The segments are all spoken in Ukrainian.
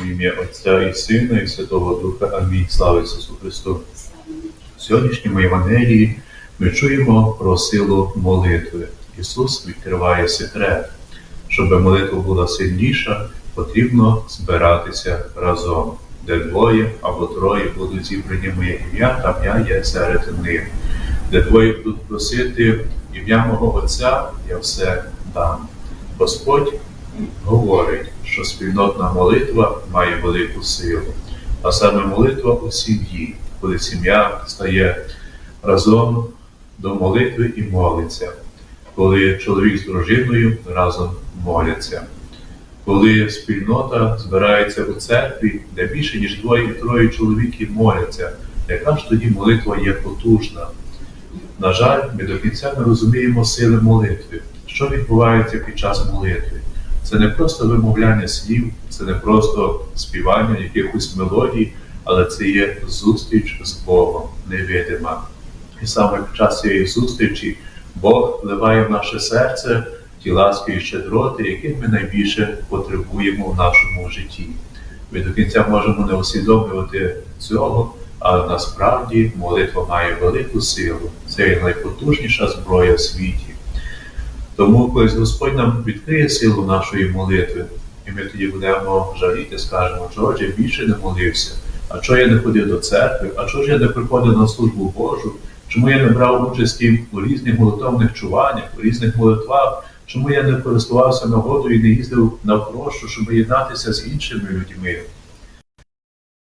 В ім'я Отця і Сина, і Святого Духа. Амінь. Слава Ісусу Христу. В сьогоднішньому Євангелії ми чуємо про силу молитви. Ісус відкриває секрет. Щоб молитва була сильніша, потрібно збиратися разом, де двоє або троє будуть зібрані моє ім'я, там я є серед них. Де двоє будуть просити ім'я мого Отця, я все дам. Господь говорить, що спільнотна молитва має велику силу, а саме молитва у сім'ї, коли сім'я стає разом до молитви і молиться, коли чоловік з дружиною разом моляться, коли спільнота збирається у церкві, де більше ніж двоє троє чоловіків моляться, яка ж тоді молитва є потужна? На жаль, ми до кінця не розуміємо сили молитви. Що відбувається під час молитви? Це не просто вимовляння слів, це не просто співання якихось мелодій, але це є зустріч з Богом невидима. І саме під час цієї зустрічі Бог вливає в наше серце ті ласки і щедроти, яких ми найбільше потребуємо в нашому житті. Ми до кінця можемо не усвідомлювати цього, але насправді молитва має велику силу. Це найпотужніша зброя в світі. Тому колись Господь нам відкриє силу нашої молитви, і ми тоді будемо жаліти, скажемо, чого ж я більше не молився, а чого я не ходив до церкви, а чого ж я не приходив на службу Божу, чому я не брав участі у різних молитовних чуваннях, у різних молитвах, чому я не користувався нагодою і не їздив навпрошу, щоб єднатися з іншими людьми.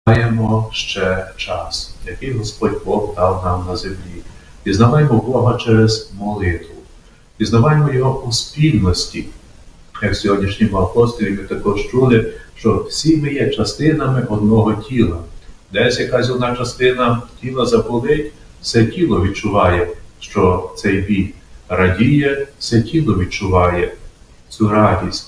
Маємо ще час, який Господь Бог дав нам на землі. Пізнаваємо Бога через молитву, пізнаваємо Його у спільності. Як в сьогоднішньому апостолі ми також чули, що всі ми є частинами одного тіла. Десь якась одна частина тіла заболить, все тіло відчуває, що цей біль радіє, все тіло відчуває цю радість.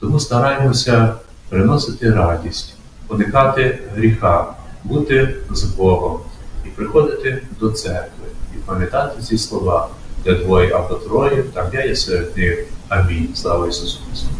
Тому стараємося приносити радість, уникати гріха, бути з Богом і приходити до церкви, і пам'ятати ці слова, Lietuvoj, apkultūruoji, tam jie esi, tai abi slavai susukasi.